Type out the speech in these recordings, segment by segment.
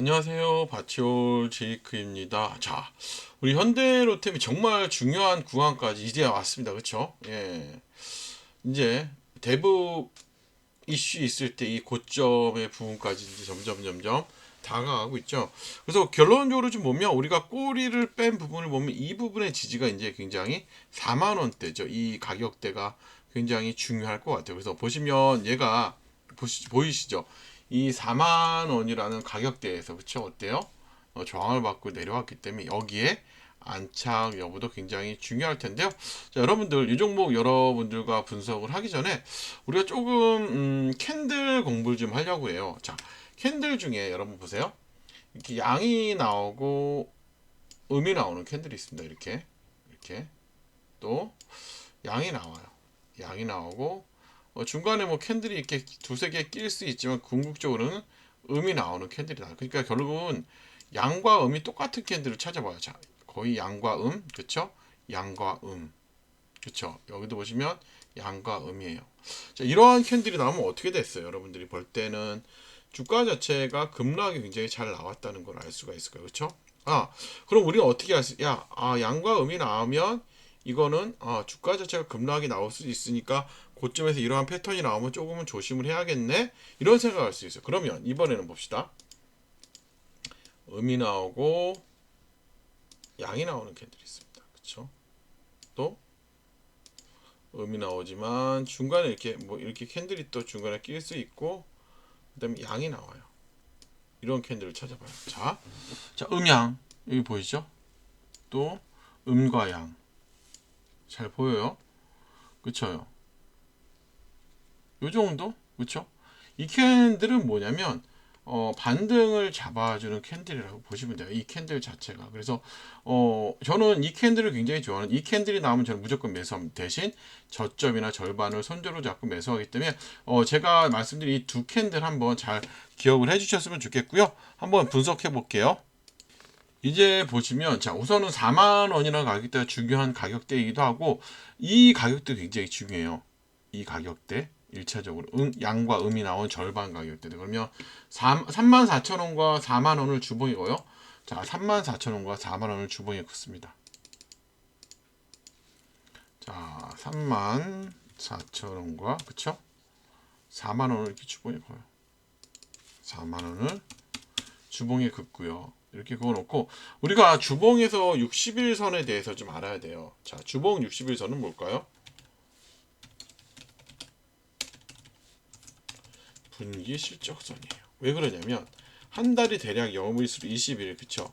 안녕하세요. 바치올 제이크입니다. 자, 우리 현대로템이 정말 중요한 구간까지 이제 왔습니다. 그쵸? 예. 이제 대북 이슈 있을 때 이 고점의 부분까지 이제 점점 점점 다가가고 있죠. 그래서 결론적으로 좀 보면 우리가 꼬리를 뺀 부분을 보면 이 부분의 지지가 이제 굉장히 4만 원대죠. 이 가격대가 굉장히 중요할 것 같아요. 그래서 보시면 얘가 보시, 보이시죠? 이 4만 원이라는 가격대에서 그쵸 어때요? 어, 저항을 받고 내려왔기 때문에 여기에 안착 여부도 굉장히 중요할 텐데요. 자, 여러분들 이 종목 여러분들과 분석을 하기 전에 우리가 조금 음, 캔들 공부를 좀 하려고 해요. 자, 캔들 중에 여러분 보세요. 이렇게 양이 나오고 음이 나오는 캔들이 있습니다. 이렇게 이렇게 또 양이 나와요. 양이 나오고 어, 중간에 뭐 캔들이 이렇게 두세 개 낄 수 있지만 궁극적으로는 음이 나오는 캔들이 나요. 그러니까 결국은 양과 음이 똑같은 캔들을 찾아봐요. 자, 거의 양과 음, 그쵸? 양과 음, 그쵸? 여기도 보시면 양과 음이에요. 자, 이러한 캔들이 나오면 어떻게 됐어요? 여러분들이 볼 때는 주가 자체가 급락이 굉장히 잘 나왔다는 걸 알 수가 있을 거예요. 그쵸? 아, 그럼 우리는 어떻게 할 수, 야, 아, 양과 음이 나오면 이거는 아, 주가 자체가 급락이 나올 수 있으니까 고점에서 이러한 패턴이 나오면 조금은 조심을 해야겠네? 이런 생각할 수 있어요. 그러면 이번에는 봅시다. 음이 나오고 양이 나오는 캔들이 있습니다. 그쵸? 또 음이 나오지만 중간에 이렇게 뭐 이렇게 캔들이 또 중간에 낄 수 있고 그 다음에 양이 나와요. 이런 캔들을 찾아봐요. 자, 자 음양 여기 보이죠? 또 음과 양 잘 보여요 그쵸 요 정도? 그쵸? 이 캔들은 뭐냐면 어, 반등을 잡아주는 캔들이라고 보시면 돼요. 이 캔들 자체가. 그래서 어, 저는 이 캔들을 굉장히 좋아하는 이 캔들이 나오면 저는 무조건 매수합니다. 대신 저점이나 절반을 손절로 잡고 매수하기 때문에 어, 제가 말씀드린 이 두 캔들 한번 잘 기억을 해주셨으면 좋겠고요. 한번 분석해 볼게요. 이제 보시면 자 우선은 4만 원이라는 가격대가 중요한 가격대이기도 하고 이 가격대 굉장히 중요해요. 이 가격대 1차적으로 음, 양과 음이 나온 절반 가격대 그러면 3, 3만 4천 원과 4만 원을 주봉이고요. 자 3만 4천 원과 4만 원을 주봉에 긋습니다. 자 3만 4천 원과 그쵸? 4만 원을 이렇게 주봉에 걸어요. 4만 원을 주봉에 긋고요. 이렇게 그어놓고 우리가 주봉에서 60일선에 대해서 좀 알아야 돼요. 자 주봉 60일선은 뭘까요? 분기 실적선이에요. 왜 그러냐면 한 달이 대략 영업일수로 20일 그쵸?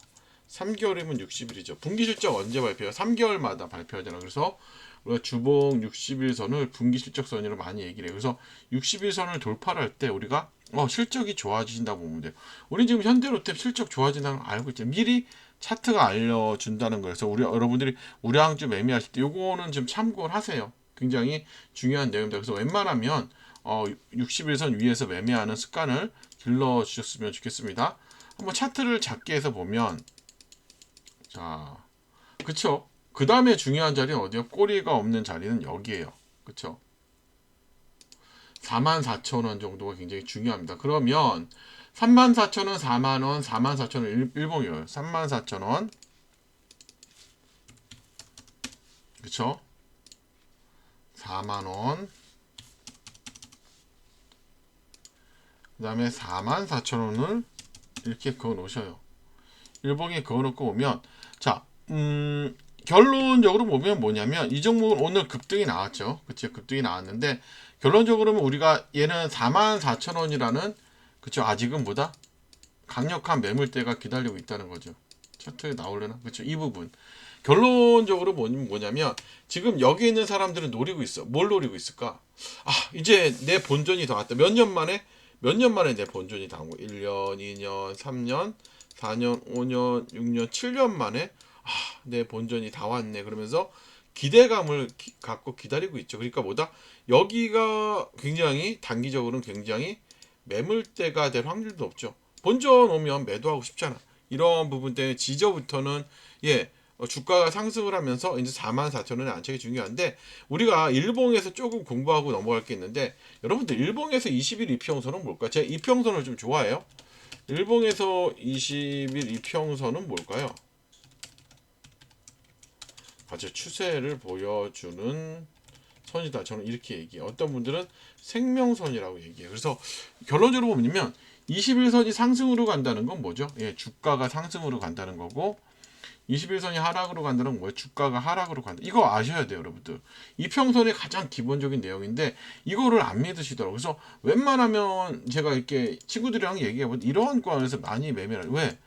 3개월이면 60일이죠. 분기 실적 언제 발표해요? 3개월마다 발표하잖아. 그래서 우리가 주봉 60일선을 분기 실적 선으로 많이 얘기를 해요. 그래서 60일선을 돌파를 할 때 우리가 어, 실적이 좋아진다고 보면 돼요. 우리 지금 현대로템 실적 좋아진다는 걸 알고 있죠. 미리 차트가 알려준다는 거예요. 그래서 우리 여러분들이 우량주 매매하실 때 요거는 좀 참고를 하세요. 굉장히 중요한 내용입니다. 그래서 웬만하면 어, 60일선 위에서 매매하는 습관을 길러 주셨으면 좋겠습니다. 한번 차트를 작게 해서 보면 자, 그쵸? 그 다음에 중요한 자리는 어디요? 꼬리가 없는 자리는 여기에요. 그쵸? 44,000원 정도가 굉장히 중요합니다. 그러면 34,000원, 4만원, 44,000원 일봉이에요. 34,000원. 그쵸? 4만원. 그 다음에 44,000원을 이렇게 그어 놓으셔요. 일봉에 그어 놓고 보면 자, 음, 결론적으로 보면 뭐냐면 이 종목은 오늘 급등이 나왔죠. 그쵸? 급등이 나왔는데 결론적으로는 우리가 얘는 44,000원이라는 그쵸? 아직은 보다 강력한 매물대가 기다리고 있다는 거죠. 차트에 나오려나? 그쵸? 이 부분. 결론적으로 뭐냐면 지금 여기 있는 사람들은 노리고 있어. 뭘 노리고 있을까? 아, 이제 내 본전이 더 왔다. 몇 년 만에 몇 년 만에 내 본전이 다 온 거야. 1년, 2년, 3년, 4년, 5년, 6년, 7년 만에 아, 내 본전이 다 왔네. 그러면서 기대감을 기, 갖고 기다리고 있죠. 그러니까 뭐다? 여기가 굉장히 단기적으로는 굉장히 매물대가 될 확률도 없죠. 본전 오면 매도하고 싶잖아. 이런 부분 때문에 지저부터는 예 어, 주가가 상승을 하면서 이제 4만 4천 원의 안착이 중요한데 우리가 일봉에서 조금 공부하고 넘어갈 게 있는데 여러분들 일봉에서 20일 이평선은 뭘까? 제가 이평선을 좀 좋아해요. 일봉에서 20일 이평선은 뭘까요? 아주 추세를 보여주는 선이다. 저는 이렇게 얘기해요. 어떤 분들은 생명선이라고 얘기해요. 그래서 결론적으로 보면 21선이 상승으로 간다는 건 뭐죠? 예, 주가가 상승으로 간다는 거고 21선이 하락으로 간다는 건 뭐예요? 주가가 하락으로 간다. 이거 아셔야 돼요, 여러분들. 이평선의 가장 기본적인 내용인데 이거를 안 믿으시더라고요. 그래서 웬만하면 제가 이렇게 친구들이랑 얘기해보면 이러한 구간에서 많이 매매를 왜?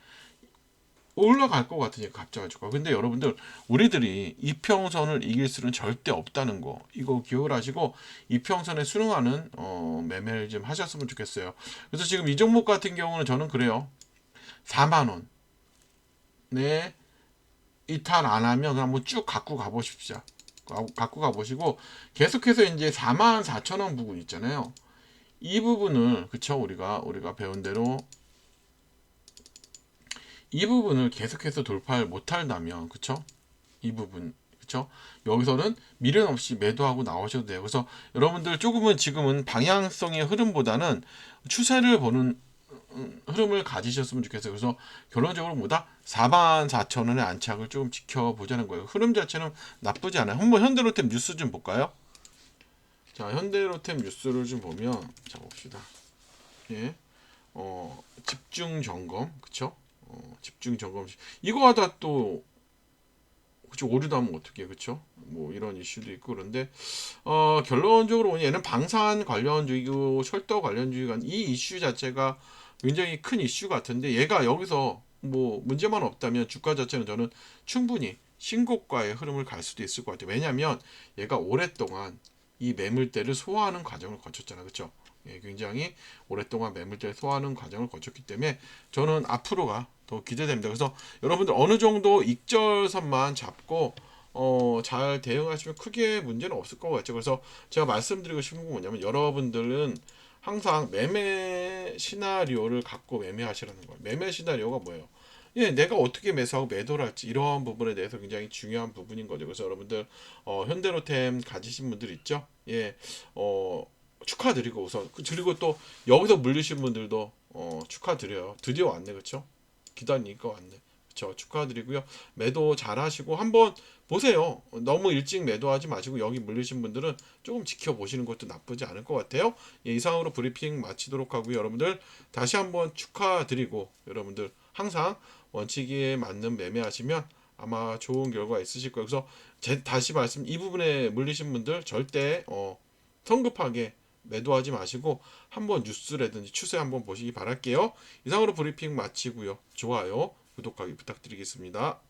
올라갈 것 같으니까 갑자기 주가. 근데 여러분들 우리들이 이평선을 이길 수는 절대 없다는 거 이거 기억을 하시고 이평선에 순응하는 어, 매매를 좀 하셨으면 좋겠어요. 그래서 지금 이 종목 같은 경우는 저는 그래요. 4만 원. 네. 이탈 안 하면 그냥 뭐쭉 갖고 가보십시오. 가- 갖고 가보시고 계속해서 이제 4만 4천 원 부분 있잖아요. 이 부분을 그쵸 우리가 우리가 배운 대로 이 부분을 계속해서 돌파를 못한다면 그쵸 이 부분 그쵸 여기서는 미련 없이 매도하고 나오셔도 돼요. 그래서 여러분들 조금은 지금은 방향성의 흐름보다는 추세를 보는 음, 흐름을 가지셨으면 좋겠어요. 그래서 결론적으로 뭐다 4만 4천 원의 안착을 조금 지켜보자는 거예요. 흐름 자체는 나쁘지 않아요. 한번 현대로템 뉴스 좀 볼까요? 자, 현대로템 뉴스를 좀 보면 자 봅시다. 예, 어 집중 점검, 그쵸? 어, 집중 점검 이거 하다 또 그쵸 오류도 하면 어떻게 그쵸? 뭐 이런 이슈도 있고 그런데 어 결론적으로 얘는 방산 관련주의고 철도 관련주의가 이 이슈 자체가 굉장히 큰 이슈 같은데 얘가 여기서 뭐 문제만 없다면 주가 자체는 저는 충분히 신고가의 흐름을 갈 수도 있을 것 같아요. 왜냐하면 얘가 오랫동안 이 매물대를 소화하는 과정을 거쳤잖아요. 그렇죠? 예, 굉장히 오랫동안 매물대를 소화하는 과정을 거쳤기 때문에 저는 앞으로가 더 기대됩니다. 그래서 여러분들 어느 정도 익절선만 잡고 어, 잘 대응하시면 크게 문제는 없을 것 같죠. 그래서 제가 말씀드리고 싶은 건 뭐냐면 여러분들은 항상 매매 시나리오를 갖고 매매하시라는 거예요. 매매 시나리오가 뭐예요? 예, 내가 어떻게 매수하고 매도를 할지 이러한 부분에 대해서 굉장히 중요한 부분인 거죠. 그래서 여러분들 어, 현대로템 가지신 분들 있죠? 예, 어, 축하드리고 우선 그- 그리고 또 여기서 물리신 분들도 어, 축하드려요. 드디어 왔네, 그렇죠? 기다리니까 왔네. 그렇죠? 축하드리고요. 매도 잘 하시고 한번 보세요. 너무 일찍 매도하지 마시고 여기 물리신 분들은 조금 지켜보시는 것도 나쁘지 않을 것 같아요. 예, 이상으로 브리핑 마치도록 하고요. 여러분들 다시 한번 축하드리고 여러분들 항상 원칙에 맞는 매매하시면 아마 좋은 결과 있으실 거예요. 그래서 제, 다시 말씀 이 부분에 물리신 분들 절대 어, 성급하게 매도하지 마시고 한번 뉴스라든지 추세 한번 보시기 바랄게요. 이상으로 브리핑 마치고요. 좋아요, 구독하기 부탁드리겠습니다.